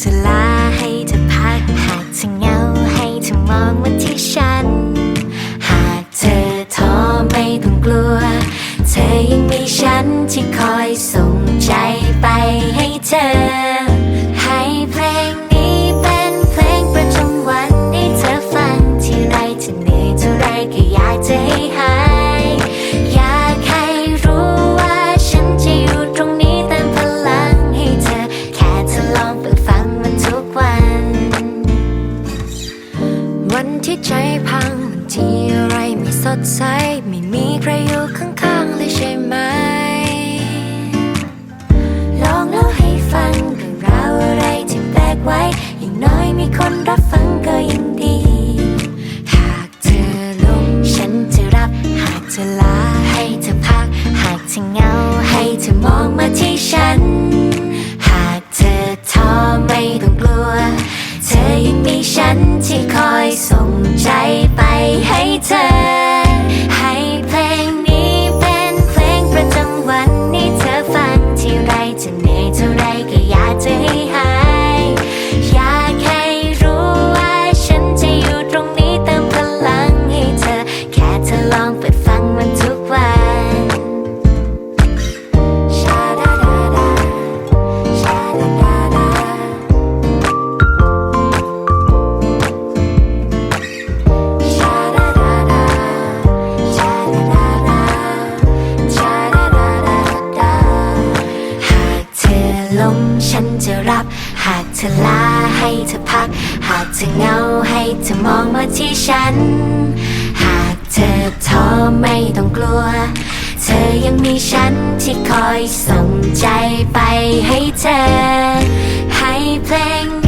จะลาให้เธอพัก หากเธอเหงาให้เธอมองมาที่ฉัน หากเธอท้อไม่ต้องกลัว เธอยังมีฉันที่คอยส่งใจไปให้เธอ มีใครอยู่ข้างๆเลยใช่ไหม ลองเล่าให้ฟังเรื่องราวอะไรที่แปลกไว้ อย่างน้อยมีคนรับฟังก็ยังดี หากเธอลงฉันจะรับ หากเธอลาให้เธอพัก หากเธอเหงาให้เธอมองมาที่ฉัน ฉันจะรับ หากเธอลาให้เธอพัก หากเธอเหงาให้เธอมองมาที่ฉัน หากเธอท้อไม่ต้องกลัว เธอยังมีฉันที่คอยส่งใจไปให้เธอ ให้เพลง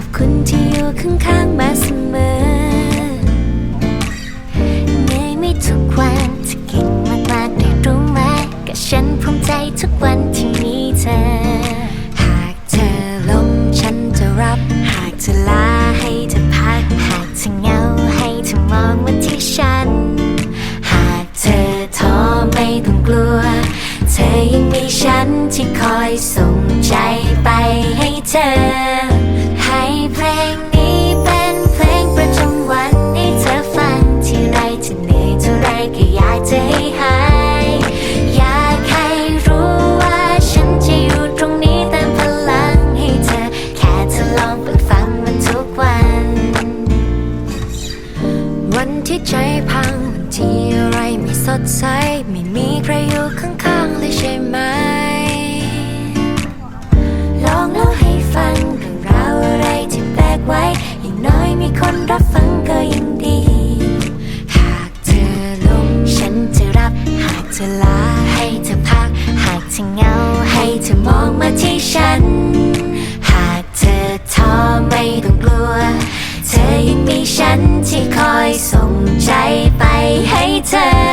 อบคุณที่อยู่ข้างๆมาเสมอเหนื่อยไม่ทุกวันจะเก่งมากๆได้รู้ไหมก็ฉันภูมิใจทุกวันที่มีเธอ หากเธอล้มฉันจะรับ หากเธอลาให้เธอพัก หากเธอเหงาให้เธอมองมาที่ฉัน หากเธอท้อไม่ต้องกลัว เธอยังมีฉันที่คอยส่งใจ ที่ใจพังที่อะไรไม่สดใส ไม่มีใครอยู่ข้างๆเลยใช่ไหม ลองเล่าให้ฟังเรื่องราวอะไรที่แปลกไว้ อย่างน้อยมีคนรับฟังก็ยังดี หากเธอลงฉันจะรับ หากเธอลาให้เธอพัก หากเธอเงาให้เธอมองมาที่ฉัน มีฉันที่คอยส่งใจไปให้เธอ